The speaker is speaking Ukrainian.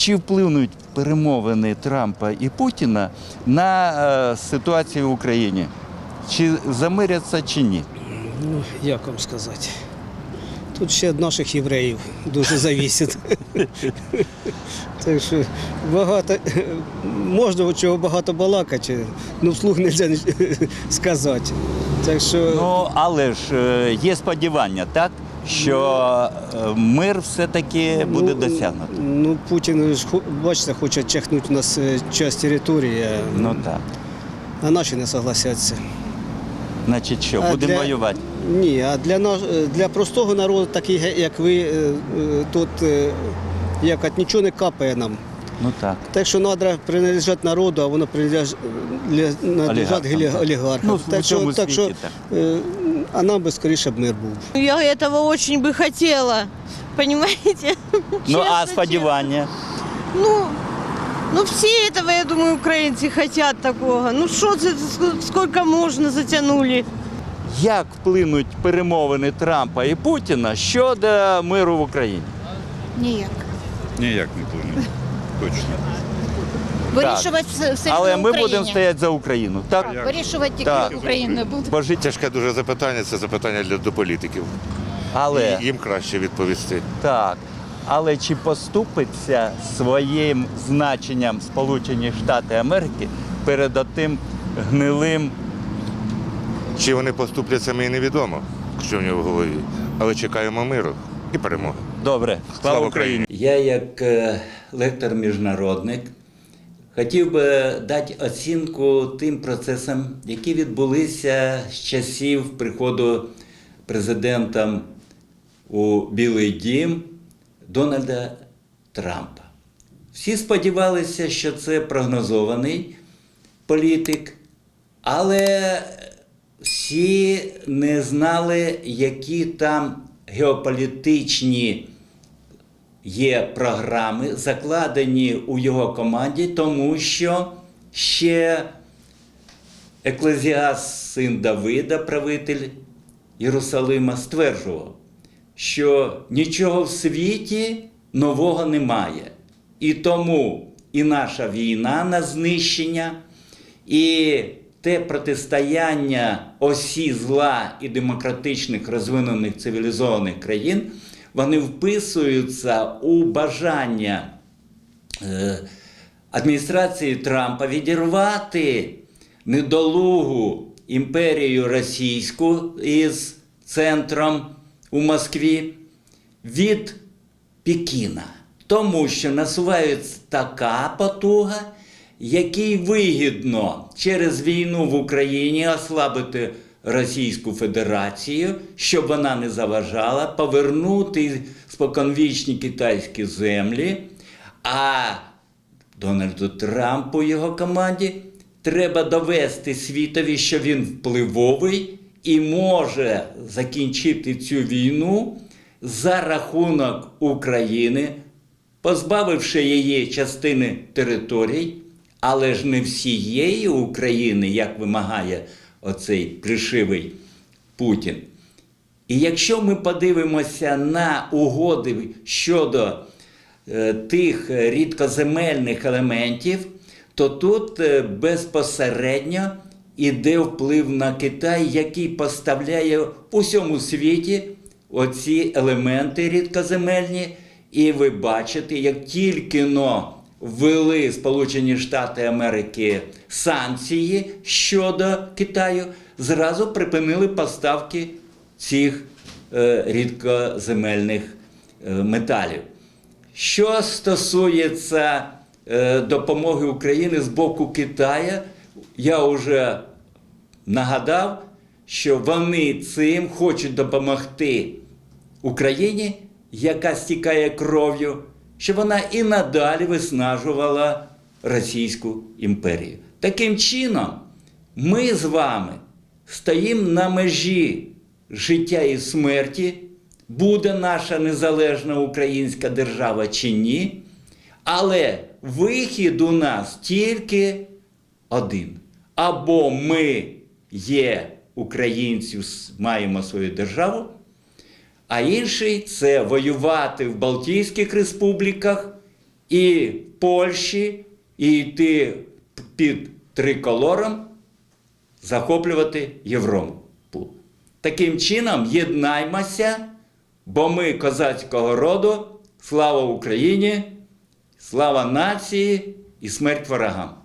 Чи впливнуть перемовини Трампа і Путіна на е, ситуацію в Україні? Чи замиряться, чи ні? Ну, як вам сказати? Тут ще від наших євреїв дуже завісить. так що багато можна чого багато балакати, ну вслух не можна сказати. Так що Ну, але ж е, є сподівання, так? Що е, мир все-таки буде ну, досягнуто. Ну, Путін, ж бачите, хоче чехнути у нас е, часть території, Ну так. а наші не согласяться. Значить, що, А будемо для- воювати? Ні, а для наш е, для простого народу, такий як ви, тут як от нічого не капає нам. Ну так. Так що треба принадлежати народу, а воно принадлежать Олігархам, олігархам. так. олігархам. Ну, в так, цьому що, так, світі, що, так. е, а нам би скоріше б мир був. Я этого очень бы хотела, понимаете? Ну, а Честно, сподівання? честно. Ну, ну все этого, я думаю, украинцы хотят такого. Ну что это, ск- сколько можно затянули? Як вплинуть перемовини Трампа і Путіна щодо миру в Україні? Ніяк. Ніяк не вплине. Точно. Вирішувати все, все Але ми будемо стояти за Україну. Так? Вирішувати тільки Так. Україною буде. Бо життя тяжке дуже запитання, це запитання для до політиків. Але І їм краще відповісти. так. Але чи поступиться своїм значенням Сполучені Штати Америки перед отим гнилим Чи вони поступляться, мені невідомо, що в нього в голові. Але чекаємо миру і перемоги. Добре, Слава Україні! Я, як е, лектор-міжнародник, хотів би дати оцінку тим процесам, які відбулися з часів приходу президентом у Білий Дім Дональда Трампа. Всі сподівалися, що це прогнозований політик, але всі не знали, які там геополітичні є програми, закладені у його команді, тому що ще Еклезіас, син Давида, правитель Єрусалима, стверджував, що нічого в світі нового немає. І тому і наша війна на знищення, і те протистояння осі зла і демократичних розвинених цивілізованих країн, вони вписуються у бажання е, адміністрації Трампа відірвати недолугу імперію російську із центром у Москві від Пекіна. Тому що насувається така потуга, якій вигідно через війну в Україні ослабити Російську Федерацію, щоб вона не заважала, повернути споконвічні китайські землі. А Дональду Трампу і його команді треба довести світові, що він впливовий і може закінчити цю війну за рахунок України, позбавивши її частини територій, але ж не всієї України, як вимагає оцей плішивий Путін. І якщо ми подивимося на угоди щодо е, тих рідкоземельних елементів, то тут е, безпосередньо іде вплив на Китай, який поставляє в усьому світі оці елементи рідкоземельні. І ви бачите, як тільки но ввели Сполучені Штати Америки санкції щодо Китаю, зразу припинили поставки цих е, рідкоземельних е, металів. Що стосується е, допомоги України з боку Китаю, я вже нагадав, що вони цим хочуть допомогти Україні, яка стікає кров'ю, щоб вона і надалі виснажувала Російську імперію. Таким чином, ми з вами стоїмо на межі життя і смерті, буде наша незалежна українська держава чи ні. Але вихід у нас тільки один. Або ми є українці, маємо свою державу, а інший це воювати в Балтійських республіках і Польщі, і йти під триколором, захоплювати Європу. Таким чином, єднаймося, бо ми козацького роду, слава Україні, слава нації і смерть ворогам.